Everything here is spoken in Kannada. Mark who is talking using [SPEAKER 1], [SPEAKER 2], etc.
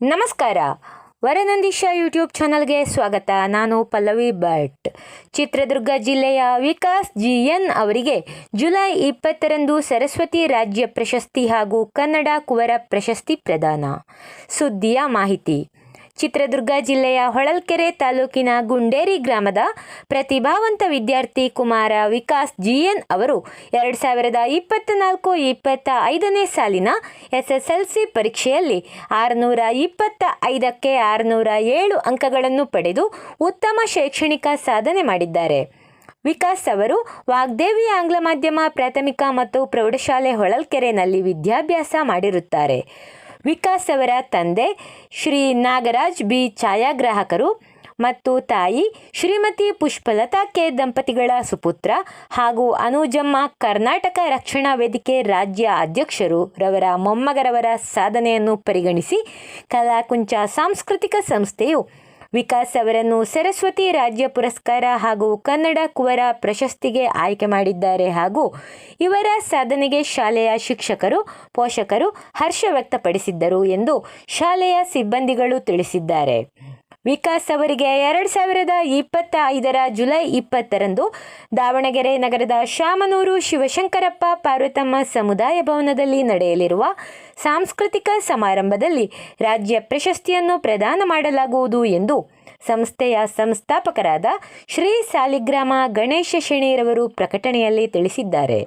[SPEAKER 1] ನಮಸ್ಕಾರ. ವರನಂದೀಶ ಯೂಟ್ಯೂಬ್ ಚಾನಲ್ಗೆ ಸ್ವಾಗತ. ನಾನು ಪಲ್ಲವಿ ಭಟ್. ಚಿತ್ರದುರ್ಗ ಜಿಲ್ಲೆಯ ವಿಕಾಸ್ ಜಿ ಎನ್ ಅವರಿಗೆ ಜುಲೈ ಇಪ್ಪತ್ತರಂದು ಸರಸ್ವತಿ ರಾಜ್ಯ ಪ್ರಶಸ್ತಿ ಹಾಗೂ ಕನ್ನಡ ಕುವರ ಪ್ರಶಸ್ತಿ ಪ್ರದಾನ. ಸುದ್ದಿಯ ಮಾಹಿತಿ. ಚಿತ್ರದುರ್ಗ ಜಿಲ್ಲೆಯ ಹೊಳಲ್ಕೆರೆ ತಾಲೂಕಿನ ಗುಂಡೇರಿ ಗ್ರಾಮದ ಪ್ರತಿಭಾವಂತ ವಿದ್ಯಾರ್ಥಿ ಕುಮಾರ ವಿಕಾಸ್ ಜಿಎನ್ ಅವರು ಎರಡು ಸಾವಿರದ ಇಪ್ಪತ್ತ್ನಾಲ್ಕು ಇಪ್ಪತ್ತ ಐದನೇ ಸಾಲಿನ ಎಸ್ಎಸ್ಎಲ್ಸಿ ಪರೀಕ್ಷೆಯಲ್ಲಿ ಆರುನೂರ ಇಪ್ಪತ್ತ ಐದಕ್ಕೆ ಆರುನೂರ ಏಳು ಅಂಕಗಳನ್ನು ಪಡೆದು ಉತ್ತಮ ಶೈಕ್ಷಣಿಕ ಸಾಧನೆ ಮಾಡಿದ್ದಾರೆ. ವಿಕಾಸ್ ಅವರು ವಾಗ್ದೇವಿ ಆಂಗ್ಲ ಮಾಧ್ಯಮ ಪ್ರಾಥಮಿಕ ಮತ್ತು ಪ್ರೌಢಶಾಲೆ ಹೊಳಲ್ಕೆರೆನಲ್ಲಿ ವಿದ್ಯಾಭ್ಯಾಸ ಮಾಡಿರುತ್ತಾರೆ. ವಿಕಾಸ್ ಅವರ ತಂದೆ ಶ್ರೀ ನಾಗರಾಜ್ ಬಿ ಛಾಯಾಗ್ರಾಹಕರು ಮತ್ತು ತಾಯಿ ಶ್ರೀಮತಿ ಪುಷ್ಪಲತಾ ಕೆ ದಂಪತಿಗಳ ಸುಪುತ್ರ ಹಾಗೂ ಅನುಜಮ್ಮ ಕರ್ನಾಟಕ ರಕ್ಷಣಾ ವೇದಿಕೆ ರಾಜ್ಯ ಅಧ್ಯಕ್ಷರು ರವರ ಮೊಮ್ಮಗರವರ ಸಾಧನೆಯನ್ನು ಪರಿಗಣಿಸಿ ಕಲಾಕುಂಚ ಸಾಂಸ್ಕೃತಿಕ ಸಂಸ್ಥೆಯು ವಿಕಾಸ್ ಅವರನ್ನು ಸರಸ್ವತಿ ರಾಜ್ಯ ಪುರಸ್ಕಾರ ಹಾಗೂ ಕನ್ನಡ ಕುವರ ಪ್ರಶಸ್ತಿಗೆ ಆಯ್ಕೆ ಮಾಡಿದ್ದಾರೆ ಹಾಗೂ ಇವರ ಸಾಧನೆಗೆ ಶಾಲೆಯ ಶಿಕ್ಷಕರು, ಪೋಷಕರು ಹರ್ಷ ವ್ಯಕ್ತಪಡಿಸಿದ್ದರು ಎಂದು ಶಾಲೆಯ ಸಿಬ್ಬಂದಿಗಳು ತಿಳಿಸಿದ್ದಾರೆ. ವಿಕಾಸ್ ಅವರಿಗೆ ಎರಡು ಸಾವಿರದ ಇಪ್ಪತ್ತ ಐದರ ಜುಲೈ ಇಪ್ಪತ್ತರಂದು ದಾವಣಗೆರೆ ನಗರದ ಶಾಮನೂರು ಶಿವಶಂಕರಪ್ಪ ಪಾರ್ವತಮ್ಮ ಸಮುದಾಯ ಭವನದಲ್ಲಿ ನಡೆಯಲಿರುವ ಸಾಂಸ್ಕೃತಿಕ ಸಮಾರಂಭದಲ್ಲಿ ರಾಜ್ಯ ಪ್ರಶಸ್ತಿಯನ್ನು ಪ್ರದಾನ ಮಾಡಲಾಗುವುದು ಎಂದು ಸಂಸ್ಥೆಯ ಸಂಸ್ಥಾಪಕರಾದ ಶ್ರೀ ಸಾಲಿಗ್ರಾಮ ಗಣೇಶ ಶೆಣೇರವರು ಪ್ರಕಟಣೆಯಲ್ಲಿ ತಿಳಿಸಿದ್ದಾರೆ.